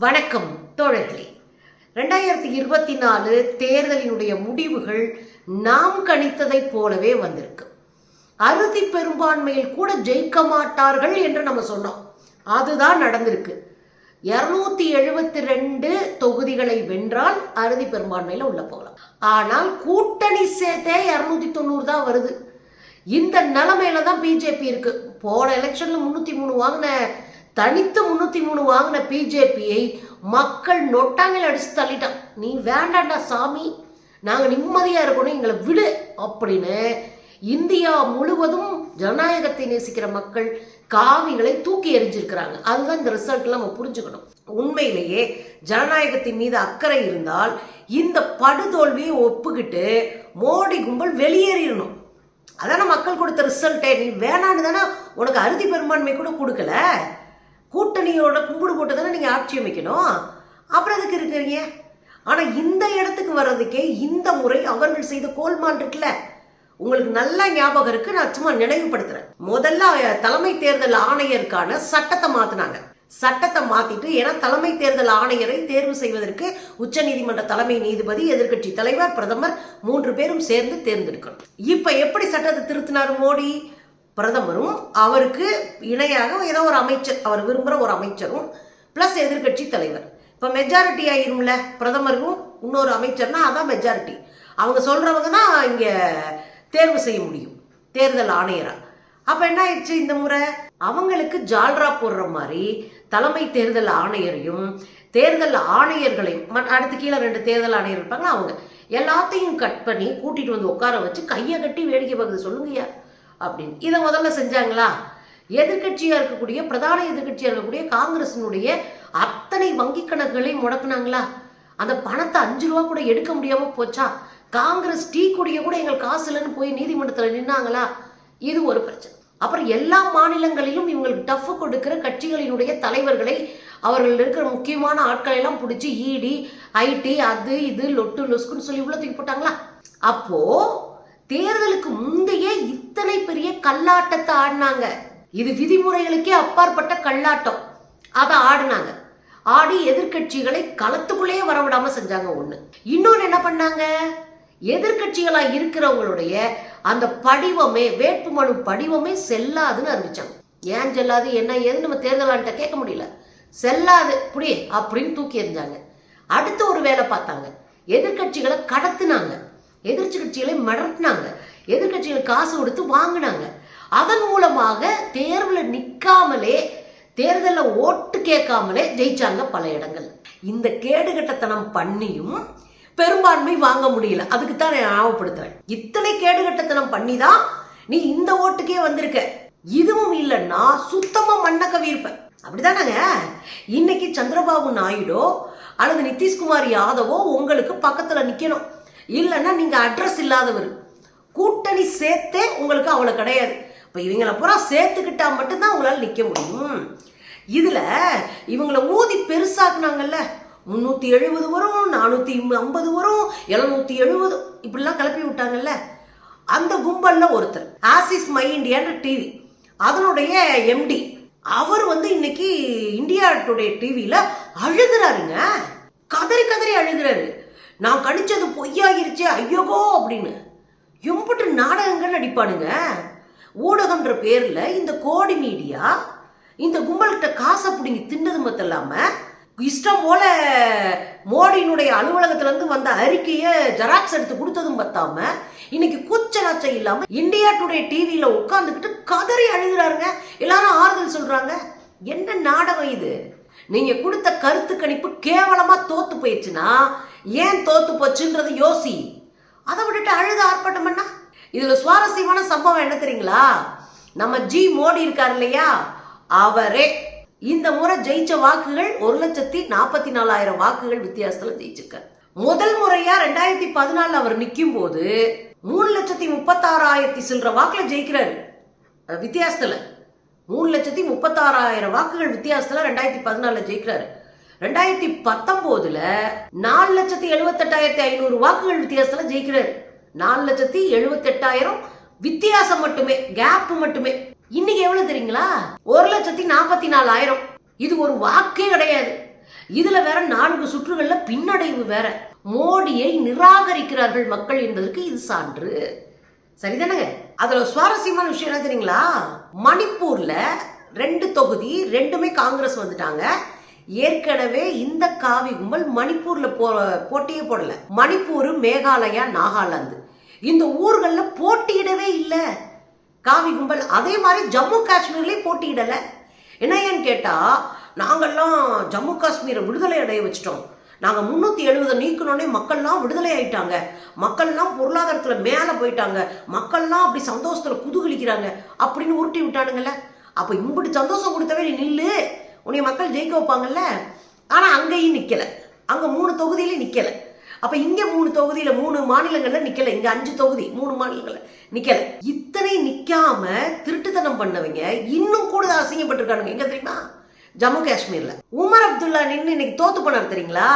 வணக்கம் தோழர்களே. ரெண்டாயிரத்தி இருபத்தி நாலு தேர்தலினுடைய முடிவுகள் நாம் கணித்ததைப் போலவே வந்திருக்கு. அறுதி பெரும்பான்மையில் கூட ஜெயிக்க மாட்டார்கள் என்று நம்ம சொன்னோம். அதுதான் நடந்திருக்கு. இருநூத்தி எழுபத்தி ரெண்டு தொகுதிகளை வென்றால் அறுதி பெரும்பான்மையில் உள்ள போகலாம். ஆனால் கூட்டணி சேர்த்தே இரநூத்தி தொண்ணூறு தான் வருது. இந்த நிலைமையில தான் பிஜேபி இருக்கு. போன எலெக்ஷன்ல முன்னூத்தி மூணு வாங்கின தனித்து முந்நூற்றி மூணு வாங்கின பிஜேபியை மக்கள் நொட்டாங்கல் அடித்து தள்ளிட்டான். நீ வேண்டாண்டா சாமி. நாங்கள் நிம்மதியாக இருக்கணும் எங்களை விடு அப்படின்னு இந்தியா முழுவதும் ஜனநாயகத்தை நேசிக்கிற மக்கள் காவிகளை தூக்கி எறிஞ்சிருக்கிறாங்க. அதுதான் இந்த ரிசல்ட்டில் நம்ம புரிஞ்சுக்கணும். உண்மையிலேயே ஜனநாயகத்தின் மீது அக்கறை இருந்தால் இந்த படுதோல்வியை ஒப்புக்கிட்டு மோடி கும்பல் வெளியேறிடணும். அதான மக்கள் கொடுத்த ரிசல்ட்டே. நீ வேணான்னு தானே உனக்கு அறுதி பெரும்பான்மை கூட கொடுக்கல? கூட்டணியோட கும்பிடு போட்டு தானே நீங்கள் ஆட்சி அமைக்கணும். அப்புறம் எதுக்கு இருக்கிறீங்க? ஆனால் இந்த இடத்துக்கு வர்றதுக்கே இந்த முறை அவர்கள் செய்த கோல்மான் இருக்குல்ல? உங்களுக்கு நல்லா ஞாபகம் இருக்கு நான் சும்மா நினைவுபடுத்துறேன். முதல்ல தலைமை தேர்தல் ஆணையருக்கான சட்டத்தை மாத்தினாங்க. சட்டத்தை மாத்திட்டு ஏன்னா தலைமை தேர்தல் ஆணையரை தேர்வு செய்வதற்கு உச்சநீதிமன்ற தலைமை நீதிபதி எதிர்க்கட்சி தலைவர் பிரதமர் மூன்று பேரும் சேர்ந்து தேர்ந்தெடுக்கணும். இப்ப எப்படி சட்டத்தை திருத்தினார் மோடி? பிரதமரும் அவருக்கு இணையாக ஏதோ ஒரு அமைச்சர் அவர் விரும்புகிற ஒரு அமைச்சரும் ப்ளஸ் எதிர்க்கட்சி தலைவர். இப்போ மெஜாரிட்டி ஆயிரும்ல பிரதமருக்கும் இன்னொரு அமைச்சர்னா அதான் மெஜாரிட்டி அவங்க சொல்கிறவங்க தான் இங்கே தேர்வு செய்ய முடியும் தேர்தல் ஆணையராக அப்போ என்ன ஆயிடுச்சு இந்த முறை? அவங்களுக்கு ஜால்ரா போடுற மாதிரி தலைமை தேர்தல் ஆணையரையும் தேர்தல் ஆணையர்களையும் மண் அடுத்து கீழே ரெண்டு தேர்தல் ஆணையர் இருப்பாங்களா அவங்க எல்லாத்தையும் கட் பண்ணி கூட்டிகிட்டு வந்து உட்கார வச்சு கையை கட்டி வேடிக்கை பார்க்குது சொல்லுங்கய்யா. அப்படின்னு. இதை முதல்ல செஞ்சாங்களா? எதிர்கட்சியாக இருக்கக்கூடிய பிரதான எதிர்கட்சியாக இருக்கக்கூடிய காங்கிரஸினுடைய அத்தனை வங்கி கணக்குகளை முடக்குனாங்களா? அந்த பணத்தை அஞ்சு ரூபா கூட எடுக்க முடியாம போச்சா? காங்கிரஸ் டீ குடிய கூட எங்கள் காசு இல்லைன்னு போய் நீதிமன்றத்தில் நின்னாங்களா? இது ஒரு பிரச்சனை. அப்புறம் எல்லா மாநிலங்களிலும் இவங்களுக்கு டஃப் கொடுக்கிற கட்சிகளினுடைய தலைவர்களை அவர்கள் இருக்கிற முக்கியமான ஆட்களை எல்லாம் பிடிச்சி இடி ஐடி அது இது லொட்டு லொஸ்குன்னு சொல்லி உள்ள தூக்கி போட்டாங்களா? அப்போ தேர்தலுக்கு முந்தைய இத்தனை பெரிய கல்லாட்டத்தை ஆடினாங்க. இது விதிமுறைகளுக்கே அப்பாற்பட்ட கல்லாட்டம். அதை ஆடினாங்க. ஆடி எதிர்க்கட்சிகளை களத்துக்குள்ளேயே வரவிடாம செஞ்சாங்க ஒண்ணு. இன்னொன்று என்ன பண்ணாங்க? எதிர்கட்சிகளா இருக்கிறவங்களுடைய அந்த படிவமே வேட்புமனு படிவமே செல்லாதுன்னு அறிவிச்சாங்க. ஏன் செல்லாது? என்ன ஏதுன்னு நம்ம தேர்தலான்ட்ட கேட்க முடியல. செல்லாது புடி அப்படின்னு தூக்கி எறிஞ்சாங்க. அடுத்து ஒரு வேலை பார்த்தாங்க. எதிர்க்கட்சிகளை கடத்துனாங்க. எதிர்க்கட்சிகளை மிரட்டினாங்க எதிர்கட்சிகள் காசு கொடுத்து வாங்கினாங்க. அதன் மூலமாக தேர்வில் நிற்காமலே தேர்தலில் ஓட்டு கேட்காமலே ஜெயிச்சாங்க பல இடங்கள். இந்த கேடுகட்டத்தனம் பண்ணியும் பெரும்பான்மை வாங்க முடியல. அதுக்கு தான் நான் ஞாபகப்படுத்துறேன். இத்தனை கேடுகட்டத்தனம் பண்ணி தான் நீ இந்த ஓட்டுக்கே வந்திருக்க. இதுவும் இல்லைன்னா சுத்தமாக மண்ண கவியிருப்ப அப்படிதானங்க? இன்னைக்கு சந்திரபாபு நாயுடோ அல்லது நிதிஷ்குமார் யாதவோ உங்களுக்கு பக்கத்தில் நிற்கணும் இல்லைன்னா நீங்கள் அட்ரஸ் இல்லாதவர். கூட்டணி சேர்த்தே உங்களுக்கு அவ்வளோ கிடையாது. இப்போ இவங்களை பூரா சேர்த்துக்கிட்டா மட்டும்தான் உங்களால் நிற்க முடியும். இதில் இவங்களை ஊதி பெருசாக்குனாங்கல்ல. முந்நூற்றி எழுபது வரும் நானூற்றி ஐம்பது வரும் எழுநூற்றி எழுபது இப்படிலாம் கிளப்பி விட்டாங்கல்ல. அந்த கும்பலில் ஒருத்தர் ஆசிஸ் மை இண்டியான்ற டிவி அதனுடைய எம்டி அவர் வந்து இன்னைக்கு இந்தியா டுடே டிவியில் அழுகிறாருங்க. கதறி கதறி அழுகிறாரு. நான் கணிச்சது பொய்யாகிருச்சே ஐயோகோ அப்படின்னு. எம்புட்டு நாடகங்கள் நடிப்பானுங்க. ஊடகம்ன்ற பேரில் இந்த கோடி மீடியா இந்த கும்பல்கிட்ட காசை பிடிங்கி தின்னது மட்டும் இல்லாமல் இஷ்டம் போல மோடியினுடைய அலுவலகத்திலேருந்து வந்த அறிக்கையை ஜெராக்ஸ் எடுத்து கொடுத்ததும் பத்தாம இன்னைக்கு கூச்ச நாச்சம் இல்லாமல் இந்தியா டுடே டிவியில் உட்காந்துக்கிட்டு கதறி அழுகிறாருங்க. எல்லாரும் ஆறுதல் சொல்றாங்க. என்ன நாடகம் இது? நீங்க கொடுத்த கருத்து கணிப்பு கேவலமா தோத்து போயிடுச்சுன்னா ஏன் தோத்து போச்சுன்றது யோசி. அதை விட்டுட்டு அழுது ஆர்ப்பாட்டம் பண்ணா? இதுல சுவாரஸ்யமான சம்பவம் என்ன தெரியுங்களா? நம்ம ஜி மோடி இருக்கார் இல்லையா? அவரே. இந்த முறை ஜெயிச்ச வாக்குகள் ஒரு லட்சத்தி நாற்பத்தி நாலாயிரம் வாக்குகள் வித்தியாசத்துல ஜெயிச்சிருக்கார். முதல் முறையா ரெண்டாயிரத்தி பதினாலில் அவர் நிற்கும் போது மூணு லட்சத்தி முப்பத்தாறாயிரத்தி சில்லற வாக்குல ஜெயிக்கிறாரு. வித்தியாசத்தில் வித்தியாசத்துல. மூணு லட்சத்தி முப்பத்தாறாயிரம் வாக்குகள் வித்தியாசத்துல ரெண்டாயிரத்தி பதினாலுல ஜெயிக்கிறாரு. ரெண்டாயிரத்தி பத்தொன்பதுல நாலு லட்சத்தி எழுபத்தெட்டாயிரத்தி ஐநூறு வாக்குகள் வித்தியாசத்தில் ஜெயிக்கிறார். நாலு லட்சத்தி எழுபத்தெட்டாயிரம் வித்தியாசம் மட்டுமே கேப் மட்டுமே. இன்னைக்கு எவ்வளவு தெரியுங்களா? ஒரு லட்சத்தி நாற்பத்தி நாலாயிரம் இது ஒரு வாக்கே கிடையாது. இதுல வேற நான்கு சுற்றுகள்ல பின்னடைவு வேற. மோடியை நிராகரிக்கிறார்கள் மக்கள் என்பதற்கு இது சான்று. சரிதானங்க? அதுல சுவாரஸ்யமான விஷயம் என்ன தெரியுங்களா? மணிப்பூர்ல ரெண்டு தொகுதி ரெண்டுமே காங்கிரஸ் வந்துட்டாங்க. ஏற்கனவே இந்த காவி கும்பல் மணிப்பூர்ல போ போட்டியே போடல. மணிப்பூர் மேகாலயா நாகாலாந்து. இந்த ஊர்களில் போட்டியிடவே இல்லை. காவி கும்பல் அதே மாதிரி ஜம்மு காஷ்மீர்லேயும் போட்டியிடலை. என்ன ஏன்னு கேட்டால் நாங்கெல்லாம் ஜம்மு காஷ்மீரை விடுதலை அடைய வச்சிட்டோம். நாங்கள் முந்நூற்றி எழுபதை நீக்கினோடனே மக்கள்லாம் விடுதலை ஆயிட்டாங்க. மக்கள்லாம் பொருளாதாரத்தில் மேலே போயிட்டாங்க. மக்கள்லாம் அப்படி சந்தோஷத்தில் குதுகலிக்கிறாங்க. அப்படின்னு உருட்டி விட்டானுங்களே அப்போ இம்புட்டு சந்தோஷம் கொடுத்தவே நீ நில்லு. உன்னைய மக்கள் ஜெயிக்க வைப்பாங்கல்ல? ஆனால் அங்கேயும் நிற்கலை அங்கே மூணு தொகுதியிலையும் நிற்கலை அப்போ இங்கே மூணு தொகுதியில் மூணு மாநிலங்களில் நிற்கலை இங்கே அஞ்சு தொகுதி மூணு மாநிலங்களில் நிற்கலை இத்தனை நிற்காம திருட்டுத்தனம் பண்ணவங்க இன்னும் கூட அசிங்கப்பட்டிருக்கானுங்க. எங்கே தெரியுமா? ஜம்மு காஷ்மீரில். உமர் அப்துல்லா நின்று இன்னைக்கு தோத்து போனார் தெரியுங்களா?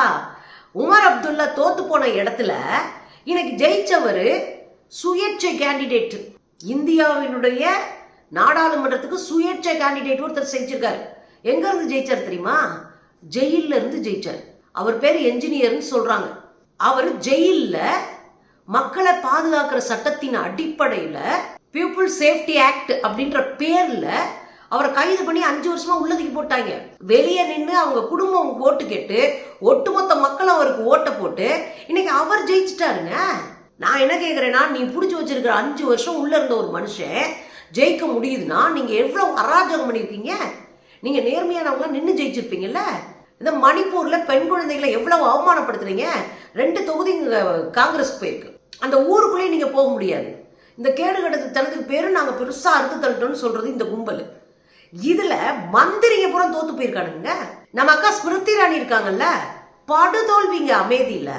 உமர் அப்துல்லா தோத்து போன இடத்துல இன்னைக்கு ஜெயிச்சவர் சுயேட்சை கேண்டிடேட் இந்தியாவினுடைய நாடாளுமன்றத்துக்கு சுயேட்சை கேண்டிடேட் ஒருத்தர் செஞ்சிருக்காரு. எங்கேருந்து ஜெயிச்சார் தெரியுமா? ஜெயிலில் இருந்து ஜெயிச்சார். அவர் பேர் என்ஜினியர்னு சொல்கிறாங்க அவர் ஜெயிலில் மக்களை பாதுகாக்கிற சட்டத்தின் அடிப்படையில் பீப்புள் சேஃப்டி ஆக்ட் அப்படின்ற பேரில் அவரை கைது பண்ணி அஞ்சு வருஷமா உள்ளதுக்கு போட்டாங்க. வெளியே நின்று அவங்க குடும்பம் ஓட்டு கேட்டு ஒட்டுமொத்த மக்கள் அவருக்கு ஓட்டை போட்டு இன்னைக்கு அவர் ஜெயிச்சிட்டாருங்க. நான் என்ன கேட்குறேன்னா நீ பிடிச்சி வச்சிருக்கிற அஞ்சு வருஷம் உள்ள இருந்த ஒரு மனுஷன் ஜெயிக்க முடியுதுன்னா நீங்க எவ்வளவு அராஜகம் பண்ணியிருக்கீங்க? நீங்க நேர்மையானவங்க நின்று ஜெயிச்சிருப்பீங்கல்ல? இந்த மணிப்பூர்ல பெண் குழந்தைகளை எவ்வளவு அவமானப்படுத்துறீங்க? ரெண்டு தொகுதி காங்கிரஸ் போயிருக்கு. அந்த ஊருக்குள்ளேயே நீங்க போக முடியாது. இந்த கேடு கடத்து தனத்துக்கு பேரு நாங்க பெருசா அறுத்து தள்ளிட்டோம்னு சொல்றது இந்த கும்பல். இதுல மந்திரிங்க பூரா தோத்து போயிருக்கானுங்க. நம்ம அக்கா ஸ்மிருதி ராணி இருக்காங்கல்ல? படுதோல்விங்க அமைதியில்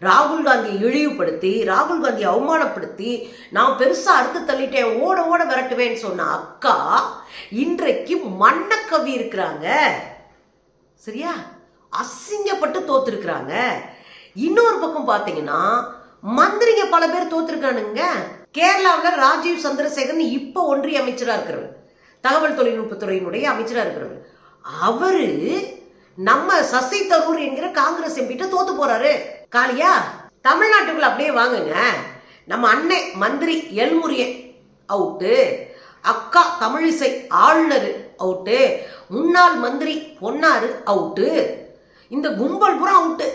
ராகுல் காந்தியை இழிவுபடுத்தி ராகுல் காந்தியை அவமானப்படுத்தி நான் பெருசாக அறுத்து தள்ளிட்டேன் ஓட ஓட விரட்டுவேன்னு சொன்ன அக்கா இன்றைக்கு மன்னக்கவி இருக்கிறாங்க. சரியா? அசிங்கப்பட்டு தோத்துருக்குறாங்க. இன்னொரு பக்கம் பார்த்தீங்கன்னா மந்திரிங்க பல பேர் தோத்துருக்கானுங்க. கேரளாவில் ராஜீவ் சந்திரசேகரன் இப்போ ஒன்றிய அமைச்சராக இருக்கிறவர் தகவல் தொழில்நுட்பத்துறையினுடைய அமைச்சராக இருக்கிறவர். அவரு நம்ம சசி தரூர் என்கிற காங்கிரஸ் எம்பிட்ட தோத்து போறாரு. காளியா தமிழ்நாட்டுக்குள்ள அப்படியே வாங்குங்க. நம்ம அண்ணே மந்திரி எல்முரியன் அவுட்டு அக்கா தமிழிசை ஆளுநர் அவுட்டு முன்னாள் மந்திரி பொன்னாரு அவுட்டு இந்த கும்பல் பூரா அவுட்டு.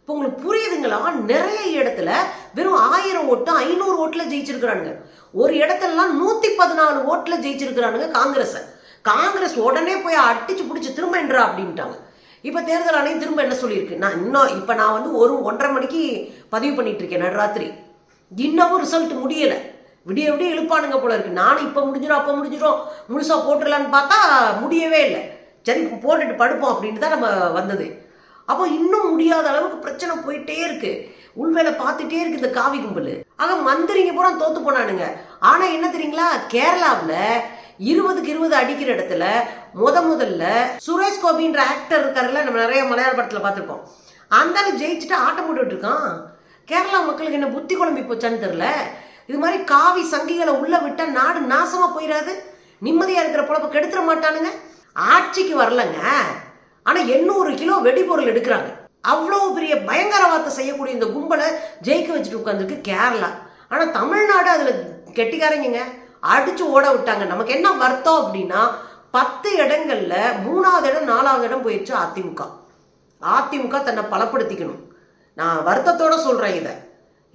இப்போ உங்களுக்கு புரியுதுங்களா? நிறைய இடத்துல வெறும் ஆயிரம் ஓட்டு ஐநூறு ஓட்டில் ஜெயிச்சிருக்கிறானுங்க. ஒரு இடத்துலலாம் நூற்றி பதினாலு ஓட்டில் ஜெயிச்சிருக்கிறானுங்க காங்கிரஸ். காங்கிரஸ் உடனே போய் அடிச்சு பிடிச்சி திரும்ப என்றா அப்படின்ட்டாங்க. இப்போ தேர்தல் ஆணையம் திரும்ப என்ன சொல்லியிருக்கு? நான் இன்னும் இப்போ நான் வந்து ஒரு ஒன்றரை மணிக்கு பதிவு பண்ணிட்டு இருக்கேன் நடுராத்திரி இன்னமும் ரிசல்ட் முடியலை. விடிய விடிய இழுப்பானுங்க போல இருக்கு. நானும் இப்போ முடிஞ்சிடும் அப்போ முடிஞ்சிடும் முழுசாக போட்டுடலான்னு பார்த்தா முடியவே இல்லை. சரி போட்டுட்டு படுப்போம் அப்படின்ட்டு தான் நம்ம வந்தது. அப்போ இன்னும் முடியாத அளவுக்கு பிரச்சனை போயிட்டே இருக்கு. உள்வேலை பார்த்துட்டே இருக்கு இந்த காவி கும்பல். ஆக மந்திரிங்க பூரா தோத்து போனானுங்க. ஆனால் என்ன தெரியுங்களா? கேரளாவில் இருபதுக்கு இருபது அடிக்கிற இடத்துல முத முதல்ல சுரேஷ் கோபின்ற ஆக்டர் இருக்காருல்ல நம்ம நிறைய மலையாள படத்தில் பார்த்துருப்போம் அந்த ஜெயிச்சுட்டு ஆட்டம் போட்டுட்டு இருக்கான். கேரளா மக்களுக்கு என்ன புத்தி குழம்பி போச்சான்னு தெரில இது மாதிரி காவி சங்கிகளை உள்ளே விட்டால் நாடு நாசமாக போயிடாது. நிம்மதியாக இருக்கிற பொழப்ப கெடுத்துட மாட்டானுங்க. ஆட்சிக்கு வரலங்க. ஆனால் எண்ணூறு கிலோ வெடிபொருள் எடுக்கிறாங்க. அவ்வளோ பெரிய பயங்கரவாதத்தை செய்யக்கூடிய இந்த கும்பலை ஜெயிக்க வச்சுட்டு உட்காந்துருக்கு கேரளா. ஆனால் தமிழ்நாடு அதில் கெட்டிக்காரங்க அடிச்சு ஓட விட்டாங்க. நமக்கு என்ன வருத்தம் அப்படின்னா பத்து இடங்கள்ல மூணாவது இடம் நாலாவது இடம் போயிடுச்சு அதிமுக. அதிமுக தன்னை பலப்படுத்திக்கணும். நான் வருத்தத்தோட சொல்றேன் இதை.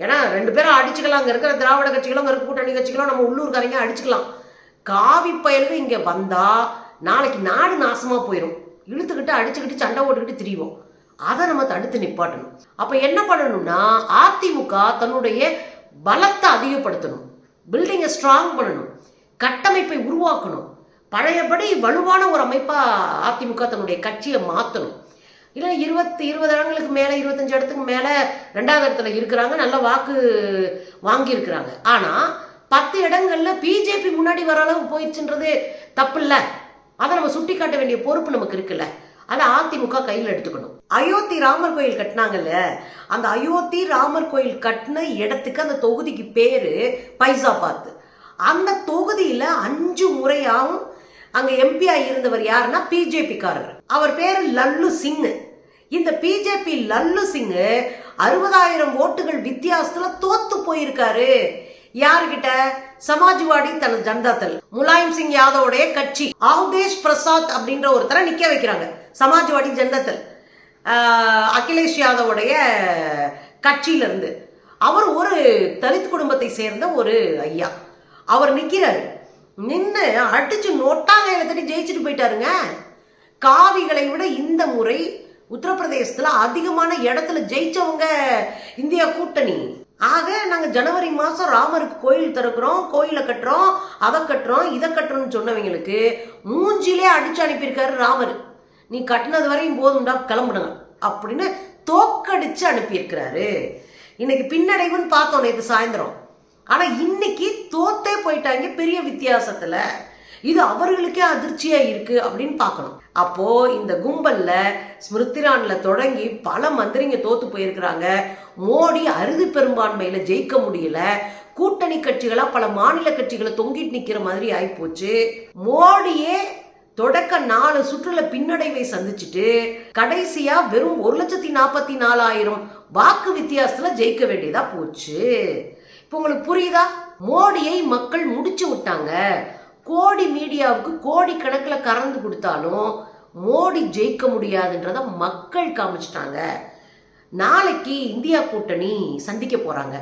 ஏன்னா ரெண்டு பேரும் அடிச்சுக்கலாம் அங்கே இருக்கிற திராவிட கட்சிகளும் அங்கே இருக்க கூட்டணி கட்சிகளும் நம்ம உள்ளூர்காரங்க அடிச்சுக்கலாம். காவி பயல்கள் இங்கே வந்தால் நாளைக்கு நாடு நாசமாக போயிடும் இழுத்துக்கிட்டு அடிச்சுக்கிட்டு சண்டை ஓட்டுக்கிட்டு திரிவோம். அதை நம்ம தடுத்து நிப்பாட்டணும். அப்போ என்ன பண்ணணும்னா அதிமுக தன்னுடைய பலத்தை அதிகப்படுத்தணும். பில்டிங்கை ஸ்ட்ராங் பண்ணணும். கட்டமைப்பை உருவாக்கணும். பழையபடி வலுவான ஒரு அமைப்பாக அதிமுக தன்னுடைய கட்சியை மாற்றணும் இல்லை இருபத்தி இருபது இடங்களுக்கு மேலே இருபத்தஞ்சு இடத்துக்கு மேலே ரெண்டாவது இடத்துல இருக்கிறாங்க நல்ல வாக்கு வாங்கியிருக்கிறாங்க. ஆனால் பத்து இடங்களில் பிஜேபி முன்னாடி வர அளவு போயிடுச்சுன்றது தப்பு இல்லை அதை நம்ம சுட்டி காட்ட வேண்டிய பொறுப்பு நமக்கு இருக்குல்ல. அதை அதிமுக கையில் எடுத்துக்கணும். அயோத்தி ராமர் கோயில் கட்டினாங்கல்ல அந்த அயோத்தி ராமர் கோயில் கட்டின இடத்துக்கு அந்த தொகுதிக்கு பேர் பைசாபாத். அந்த தொகுதியில் அஞ்சு முறையாகவும் அங்கே எம்பியா இருந்தவர் யாருன்னா பிஜேபிக்காரர் அவர் பேர் லல்லு சிங் இந்த பிஜேபி லல்லு சிங் அறுபதாயிரம் ஓட்டுகள் வித்தியாசத்துல தோத்து போயிருக்காரு. யாருகிட்ட? சமாஜ்வாடி தன ஜனதாதள் முலாயம் சிங் யாதவோடைய கட்சி. ஆவுதேஷ் பிரசாத் அப்படின்ற ஒருத்தரை நிக்க வைக்கிறாங்க. சமாஜ்வாடி ஜனதா தள். அகிலேஷ் யாதவுடைய கட்சியிலிருந்து அவர் ஒரு தலித் குடும்பத்தை சேர்ந்த ஒரு ஐயா. அவர் நிற்கிறார் நின்று அடிச்சு நோட்டாங்க தட்டி ஜெயிச்சுட்டு போயிட்டாருங்க. காவிகளை விட இந்த முறை உத்தரப்பிரதேசத்தில் அதிகமான இடத்துல ஜெயிச்சவங்க இந்தியா கூட்டணி. ஆக நாங்கள் ஜனவரி மாதம் ராமருக்கு கோயில் திறக்கிறோம் கோயிலை கட்டுறோம் அதை கட்டுறோம் இதை கட்டுறோம்னு சொன்னவங்களுக்கு மூஞ்சிலே அடிச்சு அனுப்பியிருக்காரு ராமர். நீ கட்டினது வரையும் போதும்டா கிளம்புடுங்க. அப்படின்னு தோக்கடிச்சு அனுப்பியிருக்கிறாரு. இன்னைக்கு பின்னடைவுன்னு பார்த்தோம் நேற்று சாயந்தரம். ஆனால் இன்னைக்கு தோத்தே போயிட்டாங்க பெரிய வித்தியாசத்தில். இது அவர்களுக்கே அதிர்ச்சியாக இருக்குது அப்படின்னு பார்க்கணும். அப்போது இந்த கும்பலில் ஸ்மிருத்திரானில் தொடங்கி பல மந்திரிங்க தோற்று போயிருக்கிறாங்க. மோடி அறுதி பெரும்பான்மையில் ஜெயிக்க முடியல. கூட்டணி கட்சிகளாக பல மாநில கட்சிகளை தொங்கிட்டு நிற்கிற மாதிரி ஆகிப்போச்சு மோடியே தொடக்க நாலு சுற்றுல பின்னடைவை சந்திச்சுட்டு கடைசியா வெறும் ஒரு லட்சத்தி நாற்பத்தி நாலாயிரம் வாக்கு வித்தியாசத்துல ஜெயிக்க வேண்டியதா போச்சு. இப்போ உங்களுக்கு புரியுதா? மோடியை மக்கள் முடிச்சு விட்டாங்க. கோடி மீடியாவுக்கு கோடி கணக்கில் கறந்து கொடுத்தாலும் மோடி ஜெயிக்க முடியாதுன்றத மக்கள் காமிச்சிட்டாங்க. நாளைக்கு இந்தியா கூட்டணி சந்திக்க போறாங்க.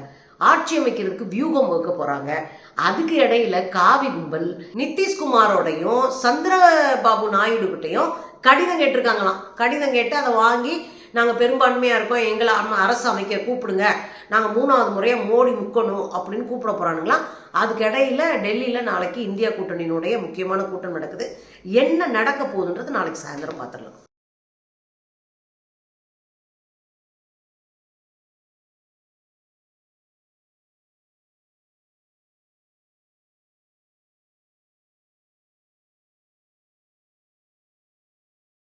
ஆட்சி அமைக்கிறதுக்கு வியூகம் வகுக்க போறாங்க. அதுக்கு இடையில காவி கும்பல் நிதிஷ்குமாரோடையும் சந்திரபாபு நாயுடு கிட்டையும் கடிதம் கேட்டிருக்காங்களாம். கடிதம் கேட்டு அதை வாங்கி நாங்கள் பெரும்பான்மையாக இருக்கோம். எங்களை அம- அரசு அமைக்க கூப்பிடுங்க. நாங்கள் மூணாவது முறையாக மோடி முக்கணும் அப்படின்னு கூப்பிட போகிறானுங்களாம் அதுக்கு இடையில டெல்லியில் நாளைக்கு இந்தியா கூட்டணியினுடைய முக்கியமான கூட்டம் நடக்குது. என்ன நடக்க போகுதுன்றது நாளைக்கு சாயந்தரம் பார்த்துடலாம்